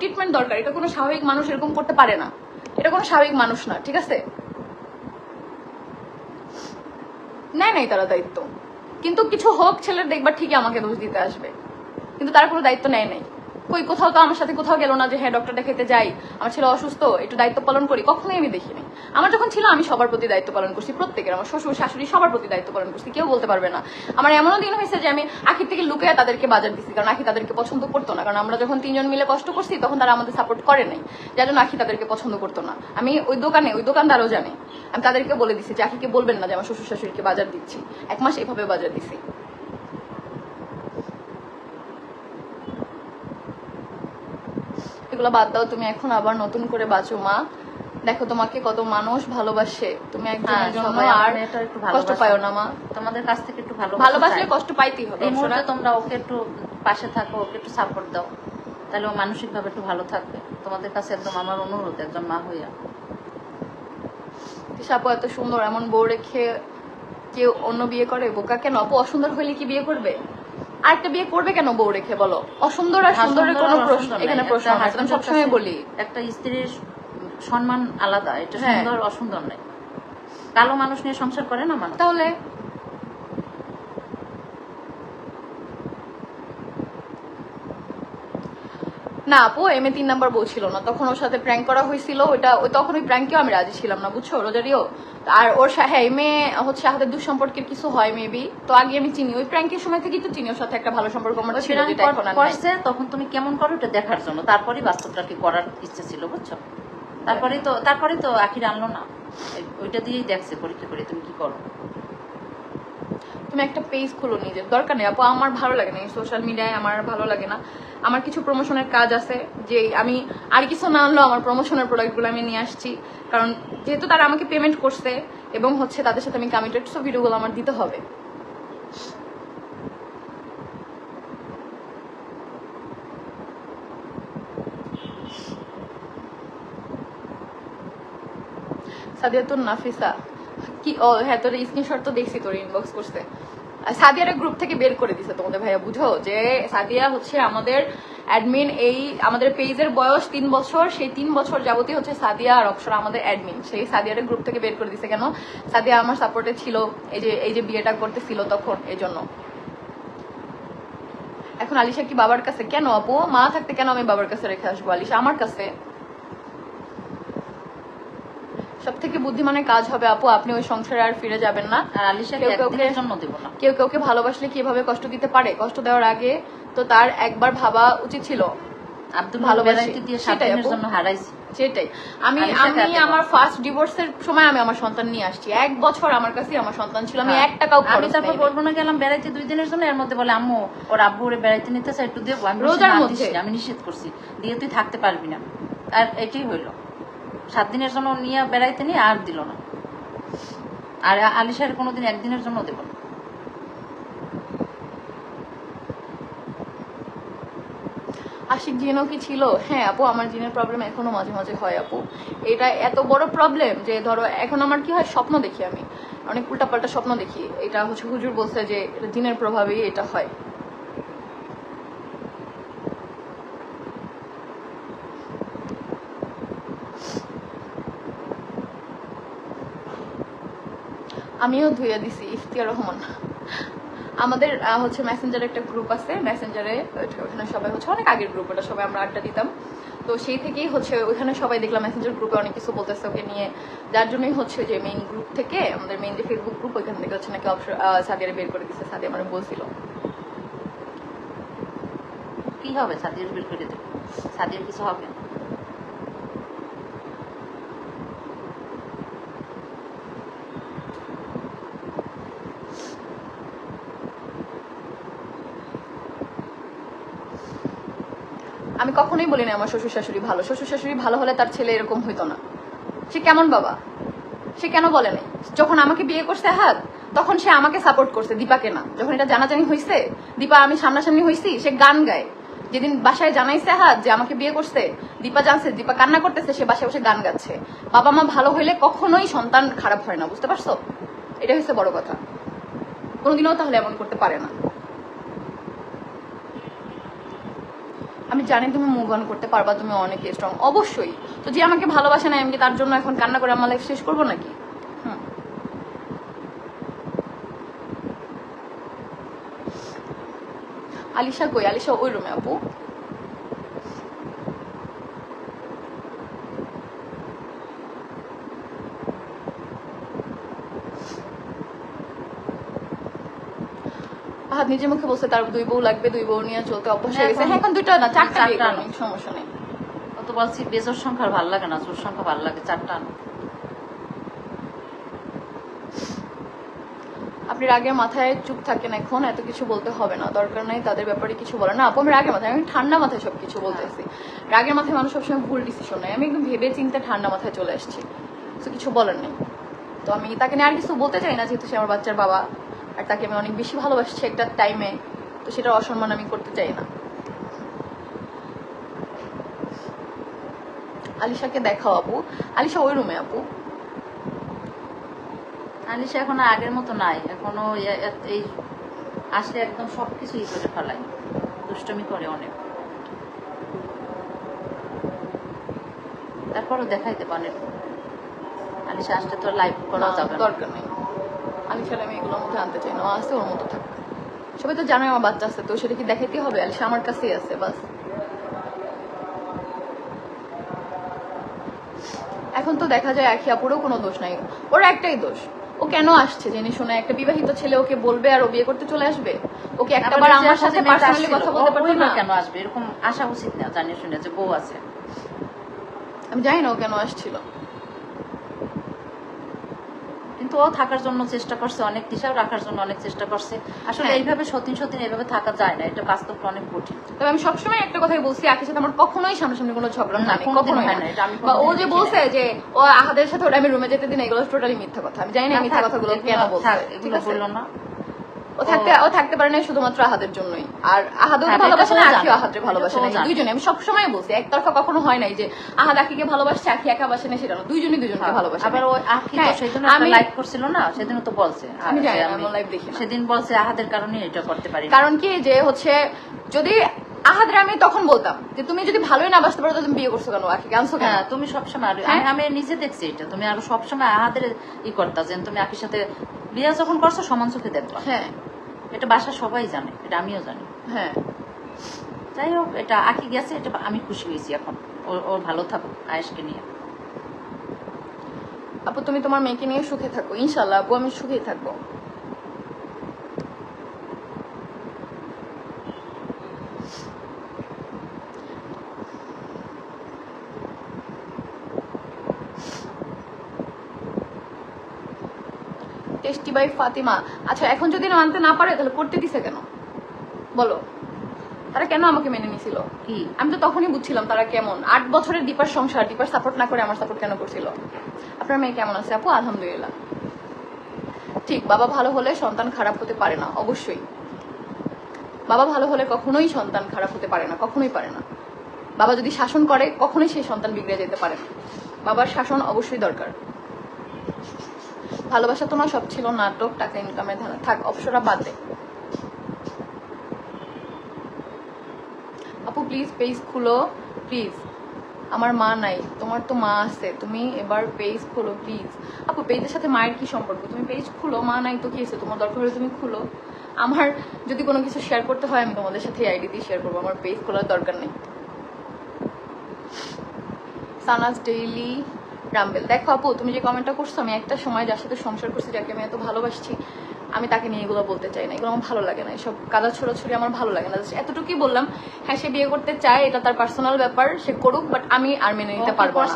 Treatment দরকার। এটা কোনো স্বাভাবিক মানুষ এরকম করতে পারে না। এটা কোনো স্বাভাবিক মানুষ না, ঠিক আছে? নেয় নাই তারা দায়িত্ব। কিন্তু কিছু হোক, ছেলের দেখবার ঠিকই আমাকে দোষ দিতে আসবে। কিন্তু তার কোনো দায়িত্ব নেয় নাই। কই, কোথাও তো আমার সাথে কোথাও গেল না যে হ্যাঁ ডক্টর দেখাতে যাই। আমার ছেলে অসুস্থ, একটু দায়িত্ব পালন করি। কখনোই আমি দেখিনি। আমার যখন ছিল, আমি সবার প্রতি দায়িত্ব পালন করছি, প্রত্যেকের। আমার শ্বশুর, শাশুড়ি সবার প্রতি দায়িত্ব পালন করছি, কেউ বলতে পারবে না। আমার এমনও দিন হয়েছে যে, আমি আখির থেকে লুকিয়ে তাদেরকে বাজার দিচ্ছি কারণ আখি তাদেরকে পছন্দ করতো না। কারণ আমরা যখন তিনজন মিলে কষ্ট করছি, তখন তারা আমাদের সাপোর্ট করে নাই। যার জন্য আখি তাদেরকে পছন্দ করতো না। আমি ওই দোকানে, ওই দোকানদারও জানে। আমি তাদেরকে বলে দিছি যে, আখিকে বলবেন না যে, আমার শ্বশুর শাশুড়িকে বাজার দিচ্ছি। এক মাস এভাবে বাজার দিছি। এগুলো বাদ দাও তুমি এখন আবার নতুন করে বাঁচো মা। দেখো তোমাকে কত মানুষ ভালোবাসে। তুমি একজনের হ্যাঁ, জন্য আর কষ্ট। পাও না মা। তোমাদের কাছ থেকে একটু ভালো ভালোবাসলে কষ্ট পাইতেই হবে এই মুহূর্তে তোমরা ওকে একটু পাশে থাকো ওকে একটু সাপোর্ট দাও। তাহলে ও মানসিক ভাবে একটু ভালো থাকবে। তোমাদের কাছে একদম আমার অনুরোধ একজন মা হইয়া। আপু এত সুন্দর এমন বউ রেখে কেউ অন্য বিয়ে করে? বোকা কেন আপু অসুন্দর হইলে কি বিয়ে করবে? আরেকটা বিয়ে করবে কেন বউ রেখে বলো? অসুন্দর আর সুন্দরের কোনো প্রশ্ন এখানে প্রশ্ন হয় আমি সবসময় বলি। একটা স্ত্রীর সম্মান আলাদা এটা হ্যাঁ। সুন্দর অসুন্দর নেই কালো মানুষ নিয়ে সংসার করে না মানুষ? তাহলে না আপু এম এ তিন নাম্বার বউ ছিল না। তখন ওর সাথে প্র্যাঙ্ক করা হয়েছিল। ওইটা ওই তখন ওই প্র্যাঙ্কেও আমি রাজি ছিলাম না বুঝছ রোজারিও? আর ওর হ্যাঁ এম এ হচ্ছে আমাদের দুঃসম্পর্কের কিছু হয় মেবি তো আগে আমি চিনি। ওই প্র্যাঙ্কের সময় থেকেই তো চিনি ওর সাথে একটা ভালো সম্পর্ক আমার ছিল যেটা এখন আর নাই। তখন তুমি কেমন করো ওটা দেখার জন্য তারপরেই বাস্তবটাকে করার ইচ্ছে ছিল বুঝছ? তারপরে তো তারপরে তো আখির আনলো না। ওইটা দিয়েই দেখছে পরীক্ষা করে তুমি কি করো। তুমি একটা পেজ খুলো নিজের। দরকার নেই, আপু, আমার ভালো লাগে না এই সোশ্যাল মিডিয়ায় আমার ভালো লাগে না। আমার কিছু প্রমোশনের কাজ আছে, যে আমি আর কিছু না আনলেও আমার প্রমোশনের প্রোডাক্টগুলো আমি নিয়ে আসছি। কারণ যেহেতু তারা আমাকে পেমেন্ট করছে, এবং হচ্ছে তাদের সাথে আমি কমিটেড সো ভিডিওগুলো আমার দিতে হবে। সাদিয়া তোর নাফিসা কি, ও হ্যাঁ তোর স্ক্রিনশট তো দেখছি, তোর ইনবক্স করছে। সাদিয়ার গ্রুপ থেকে বের করে দিছে তোমাদের ভাইয়া, বুঝো? যে সাদিয়া হচ্ছে আমাদের অ্যাডমিন এই আমাদের পেজের বয়স তিন বছর, সেই তিন বছর যাবতীয় হচ্ছে সাদিয়া আর অক্ষর আমাদের অ্যাডমিন সেই সাদিয়ার গ্রুপ থেকে বের করে দিছে কেন? সাদিয়া আমার সাপোর্টে ছিল, এই যে এই যে বিয়েটা করতেছিল তখন এই জন্য এখন আলিশা কি বাবার কাছে? কেন আপু? মা থাকতে কেন আমি বাবার কাছে রেখে আসব আলিশা? আমার কাছে। সব থেকে বুদ্ধিমানের কাজ হবে আপু আপনি ওই সংসারে আর ফিরে যাবেন না। আর আলিশাকে কেউ একদিনের জন্য দেবো না। কেউ কাউকে ভালোবাসলে কীভাবে কষ্ট দিতে পারে? কষ্ট দেওয়ার আগে তো তার একবার ভাবা উচিত ছিল। আব্দুল ভালোবাসি। ভালোবাসি দিয়ে সাত সেটাই দিনের আপু। জন্য হারাইছি। সেটাই। আমি আমি আমার ফার্স্ট ডিভোর্সের সময় আমি আমার সন্তান নিয়ে আসছি। এক বছর আমার কাছে আমার সন্তান ছিল। আমি হ্যাঁ। এক টাকাও আমি তারপর বলব না গেলাম বেড়াইতে দুই দিনের জন্য। এর মধ্যে বলে আম্মু ওর আব্বু ওরে বেড়াইতে নিতে চাই একটু দেবো আমি রোজার মধ্যে?" আমি নিষেধ করছি। দিয়ে তুই থাকতে পারবি না। আর এটাই হইল। সাত দিনের জন্য নিয়ে বেড়াইতে নিয়ে আর দিল না। আর আলিশার কোনোদিন একদিনের জন্য দেব না। আশিক, জিনও কি ছিল? হ্যাঁ আপু, আমার জিনের প্রবলেম এখনও মাঝে মাঝে হয়, আপু। এটা এত বড় প্রবলেম যে, ধরো, এখন আমার কি হয়, স্বপ্ন দেখি আমি। অনেক উল্টাপাল্টা স্বপ্ন দেখি। এটা হচ্ছে হুজুর বলছে যে জিনের প্রভাবেই এটা হয়। আমিও ধুয়ে দিছি, ইফতিয়ার রহমান আমাদের হচ্ছে মেসেঞ্জারে একটা গ্রুপ আছে মেসেঞ্জারে ওখানে সবাই হচ্ছে অনেক আগের গ্রুপ ওটা সবাই আমরা আড্ডা দিতাম। তো সেই থেকেই হচ্ছে ওইখানে সবাই দেখলাম মেসেঞ্জার গ্রুপে অনেক কিছু বলতেছে ওকে নিয়ে। যার জন্যই হচ্ছে যে মেইন গ্রুপ থেকে, আমাদের মেইন যে ফেসবুক গ্রুপ ওইখান থেকে হচ্ছে নাকি অবসর সাদিয়ারে বের করে দিচ্ছে সাদিয়া মানে বলছিল। কি হবে সাদিয়ার বের করে দেবো সাদিয়ার কিছু হবে না। আমি কখনোই বলি না আমার শ্বশুর শাশুড়ি ভালো। শ্বশুর শাশুড়ি ভালো হলে তার ছেলে এরকম হইতো না। সে কেমন বাবা? সে কেন বলে নাই? যখন আমাকে বিয়ে করছে হাত তখন সে আমাকে সাপোর্ট করছে, দীপাকে না। যখন এটা জানাজানি হয়েছে দীপা, আমি সামনাসামনি হয়েছি সে গান গায়। যেদিন বাসায় জানাইছে হাত যে আমাকে বিয়ে করছে, দীপা জানছে, দীপা কান্না করতেছে, সে বাসায় বসে গান গাচ্ছে। বাবা মা ভালো হইলে কখনোই সন্তান খারাপ হয় না, বুঝতে পারছ? এটা হচ্ছে বড় কথা। কোনোদিনও তাহলে এমন করতে পারে না। আমি জানি তুমি মুভ অন করতে পারবা, তুমি অনেক স্ট্রং অবশ্যই। তো যে আমাকে ভালোবাসে না আমি তার জন্য এখন কান্না করে আমার লাইফ শেষ করব নাকি। আলিশা কই? আলিশা ওই রুমে আপু। হাত নিজের মুখে বলছে তার দুই বউ লাগবে দুই বউ নিয়ে চলতে অভ্যাস হয়ে গেছে। এখন- হ্যাঁ, দুইটা না চারটা সমস্যা নেই। ও তো বলছি বেজোর সংখ্যা ভালো লাগে না জোর সংখ্যা ভালো লাগে চারটা। আপনি রাগের মাথায় চুপ থাকেন এখন এত কিছু বলতে হবে না দরকার নাই তাদের ব্যাপারে কিছু বলে না আপু আমি রাগের মাথায় আমি ঠান্ডা মাথায় সবকিছু বলতেছি। রাগের মাথায় মানুষ সবসময় ভুল ডিসিশন নেয়। আমি একদম ভেবে চিন্তে ঠান্ডা মাথায় চলে আসছি। তো কিছু বলার নেই। তো আমি তাকে নিয়ে আর কিছু বলতে চাই না যেহেতু সে আমার বাচ্চার বাবা। আর তাকে আমি অনেক বেশি ভালোবাসছি একটা টাইমে তো সেটা অসম্মান আমি করতে চাই না। আলিশাকে দেখাও আপু। আলিশা ওই রুমে আপু। আলিশা এখন আগের মতো নাই। এখনও এই আসলে একদম সবকিছু ই করে ফেলায় দুষ্টমি করে অনেক। তারপরও দেখাইতে পারেন। আলিশা আসলে তো লাইভ করা যাবে দরকার নেই। আলিশার আমি এগুলোর মধ্যে আনতে চাই না। আছে ওর মতো থাক সবাই তো জানোই আমার বাচ্চা আছে তো সেটা কি দেখাইতে হবে? আলিশা আমার কাছেই আছে বাস। এখন তো দেখা যায় একই আপুরও কোনো দোষ নাই। ওর একটাই দোষ। ও কেন আসছে জেনে শুনে একটা বিবাহিত ছেলে ওকে বলবে আর ও বিয়ে করতে চলে আসবে? ওকে একটা আবার বার নিজের আমার সাথে পার্সোনালি কথা বলতে পারবে না কেন আসবে? এরকম আসা উচিত না জানিয়ে শুনে যে বউ আছে। আমি জানি না ও কেন আসছিল। কিন্তু ও থাকার জন্য চেষ্টা করছে অনেক দিশাও রাখার জন্য অনেক চেষ্টা করছে। আসলে হ্যাঁ। এইভাবে সতীন সতীন এইভাবে থাকা যায় না এটা বাস্তবটা অনেক কঠিন। তবে আমি সবসময় একটা কথাই বলছি আখের সাথে আমার কখনোই সামনাসামনি কোনো ঝগড়া না, কখনো হয় না এটা আমি ও যে বলছে যে ও আহাদের সাথে ওটা আমি রুমে যেতে দিন এগুলো টোটালি মিথ্যা কথা। আমি জানি না মিথ্যা কথাগুলো কেন বলছে। এগুলো বলল না। ও থাকতে ও থাকতে পারে না শুধুমাত্র আহাদের জন্যই। আর আহাদও হ্যাঁ, ভালোবাসে না আখিও জানে। ভালোবাসে না দুইজনে আমি সবসময় বলছি একতরফা কখনো হয় নাই যে আহাদ আখিকে ভালোবাসছে আখি একা বাসে না সেটা না। দুইজনই দুজনকে ভালোবাসে আবার ওই আখি তো হ্যাঁ, সেদিন আমি- লাইভ করছিল না সেদিন তো বলছে। আমি জানি আমি live দেখি সেদিন বলছে আহাদের কারণে এটা করতে পারি কারণ কি যে হচ্ছে যদি আহাদের আমি তখন বলতাম যে তুমি যদি ভালোই না বাসতে পারো তুমি বিয়ে করছ কেন? আখিকে আনছো কেন? হ্যাঁ তুমি সবসময় হ্যাঁ? আমি নিজে দেখছি এটা। তুমি আরও সবসময় আহাদের ই করতা যে তুমি আখির সাথে বিয়ে যখন করছ সমান চোখে দেখবা। হ্যাঁ। এটা বাসা সবাই জানে এটা আমিও জানি। হ্যাঁ। যাই হোক এটা আঁকি গেছে এটা আমি খুশি হয়েছি এখন। ওর ওর ভালো থাকুক আয়েসকে নিয়ে। আপু তুমি তোমার মেয়েকে নিয়ে সুখে থাকো ইনশাল্লাহ। আপু আমি সুখেই থাকব। Tasty by Fatima? আচ্ছা এখন যদি মানতে না পারে তাহলে করতে দিছে কেন? বলো। তারা কেন আমাকে মেনে নিছিল? কি? আমি তো তখনই বুঝছিলাম তারা কেমন। আট বছরের দীপার সংসার দীপার সাপোর্ট না করে আমার সাপোর্ট কেন করছিল? আপনার মেয়ে কেমন আছে আপু? আলহামদুলিল্লাহ। ঠিক বাবা ভালো হলে সন্তান খারাপ হতে পারে না অবশ্যই। বাবা ভালো হলে কখনোই সন্তান খারাপ হতে পারে না কখনোই পারে না। বাবা যদি শাসন করে কখনোই সেই সন্তান বিগড়ে যেতে পারে না। বাবার শাসন অবশ্যই দরকার। ভালোবাসা তোমার সব ছিল, নাটক, টাকা ইনকামের ধারা, থাক অপসরা বাদ দে। আপু প্লিজ পেজ খুলো প্লিজ আমার মা নাই, তোমার তো মা আছে, তুমি এবার পেজ খুলো প্লিজ আপু পেজের সাথে মায়ের কি সম্পর্ক? তুমি পেজ খুলো, মা নাই তো কি আছে তোমার দরকার হলে তুমি খুলো। আমার যদি কোনো কিছু শেয়ার করতে হয়, আমি তোমাদের সাথে আইডি দিয়ে শেয়ার করব। আমার পেজ খোলার দরকার নেই। সানাস ডেইলি রামবেল দেখো আপু তুমি যে কমেন্টটা করছ আমি একটা সময় যার সাথে সংসার করছি যাকে আমি এত ভালোবাসছি আমি তাকে নিয়ে এগুলো বলতে চাই না এগুলো আমার ভালো লাগে না এসব কাদা ছোড়াছুড়ি আমার ভালো লাগে না এতটুকুই বললাম হ্যাঁ সে বিয়ে করতে চায় এটা তার পার্সোনাল ব্যাপার সে করুক বাট আমি আর মেনে নিতে পারব না।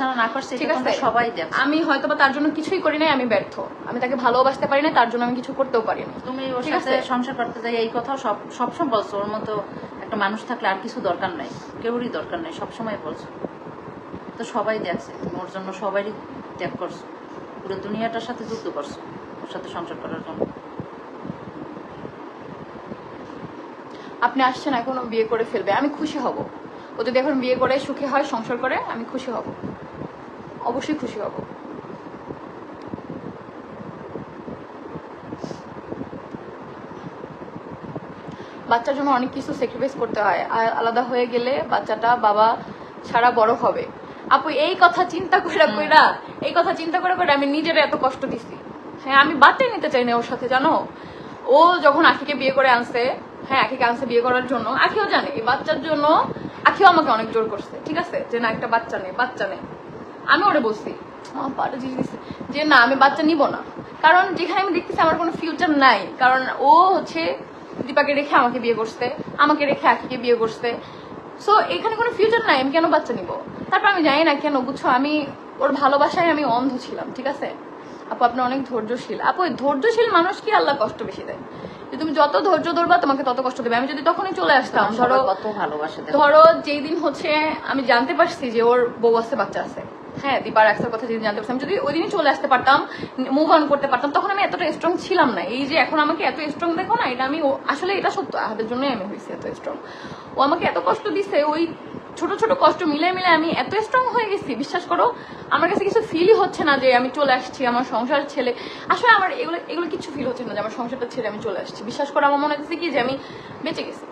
ঠিক আছে? সবাই দেখো। আমি হয়তো বা তার জন্য কিছুই করি নাই আমি ব্যর্থ। আমি তাকে ভালোবাসতে পারি না তার জন্য আমি কিছু করতেও পারি না তুমি ওর সাথে? সংসার করতে চাই এই কথা সব সবসময় বলছো ওর মতো একটা মানুষ থাকলে আর কিছু দরকার নাই কেউরই দরকার নাই সবসময় বলছো। তো সবাই দেখছে ওর জন্য সবারই ত্যাগ করছ। পুরো দুনিয়াটার সাথে যুদ্ধ করছ, ওর সাথে সংসার করার জন্য। আপনি আসছেন এখন বিয়ে করে ফেলবে, আমি খুশি হব। ও যদি এখন বিয়ে করে, সুখী হয়, সংসার করে, আমি খুশি হব। অবশ্যই খুশি হব। বাচ্চার জন্য অনেক কিছু স্যাক্রিফাইস করতে হয়। আলাদা হয়ে গেলে বাচ্চাটা বাবা ছাড়া বড় হবে। আপু এই কথা চিন্তা করে কইরা এই কথা চিন্তা করে করে আমি নিজের এত কষ্ট দিছি। হ্যাঁ আমি বাচ্চাই নিতে চাই না ওর সাথে জানো? ও যখন আখিকে বিয়ে করে আনছে হ্যাঁ আখিকে আনছে বিয়ে করার জন্য আখিও জানে এই বাচ্চার জন্য আখিও আমাকে অনেক জোর করছে ঠিক আছে? যে না একটা বাচ্চা নেই বাচ্চা নেই আমি ওরে বলছি আমার পাটা জিনিস দিছে। যে না আমি বাচ্চা নিব না। কারণ যেখানে আমি দেখতেছি আমার কোনো ফিউচার নাই। কারণ ও হচ্ছে দীপাকে রেখে আমাকে বিয়ে করছে আমাকে রেখে আখিকে বিয়ে করছে। সো এখানে কোনো ফিউচার নাই আমি কেন বাচ্চা নিব? তারপর আমি জানি না কেন বুঝছ? আমি ওর ভালোবাসায় আমি অন্ধ ছিলাম ঠিক আছে? আপু আপনার অনেক ধৈর্যশীল। আপু ওই ধৈর্যশীল মানুষ কি আল্লাহ কষ্ট বেশি দেয়? যে তুমি যত ধৈর্য ধরবা তোমাকে তত কষ্ট দেবে। আমি যদি তখনই চলে আসতাম ধরো ভালোবাসা কত ভালোবাসে ধরো যেই দিন হচ্ছে আমি জানতে পারছি যে ওর বউ আছে বাচ্চা আছে। হ্যাঁ দীপার একসার কথা যদি জানতে পারতাম যদি ওই দিনই চলে আসতে পারতাম মুভ অন করতে পারতাম, তখন আমি এতটা স্ট্রং ছিলাম না। এই যে এখন আমাকে এত স্ট্রং দেখো না, এটা আমি আসলে এটা সত্য আহাদের জন্যই আমি হয়েছি এত স্ট্রং ও আমাকে এত কষ্ট দিছে, ওই ছোট ছোট কষ্ট মিলে মিলে আমি এত স্ট্রং হয়ে গেছি, বিশ্বাস করো, আমার কাছে কিছু ফিলই হচ্ছে না যে আমি চলে আসছি, আমার সংসার ছেলে। আসলে আমার এগুলো এগুলো কিছু ফিল হচ্ছে না যে আমার সংসারটা ছেড়ে আমি চলে আসছি। বিশ্বাস করো, আমার মনে হচ্ছে কি যে আমি বেঁচে গেছি।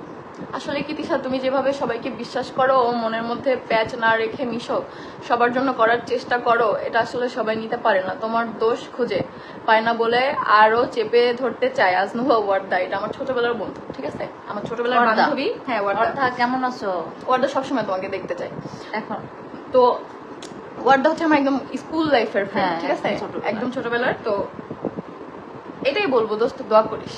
আসলে কি তিশা তুমি যেভাবে সবাইকে বিশ্বাস করো ও মনের মধ্যে প্যাচ না রেখে মিশো সবার জন্য করার চেষ্টা করো এটা আসলে সবাই নিতে পারে না। তোমার দোষ খুঁজে পায় না বলে আরও চেপে ধরতে চায় আজনুভা ওয়ার্দা এটা আমার ছোটবেলার বন্ধু ঠিক আছে? আমার ছোটবেলার বান্ধবী। হ্যাঁ ওয়ার্দা। কেমন আছো? ওয়ার্দা সবসময় তোমাকে দেখতে চাই এখন? তো ওয়ার্দা হচ্ছে আমার একদম স্কুল লাইফের ফ্রেন্ড হ্যাঁ, ঠিক আছে? একদম ছোটবেলার তো এটাই বলব দোস্ত দোয়া করিস।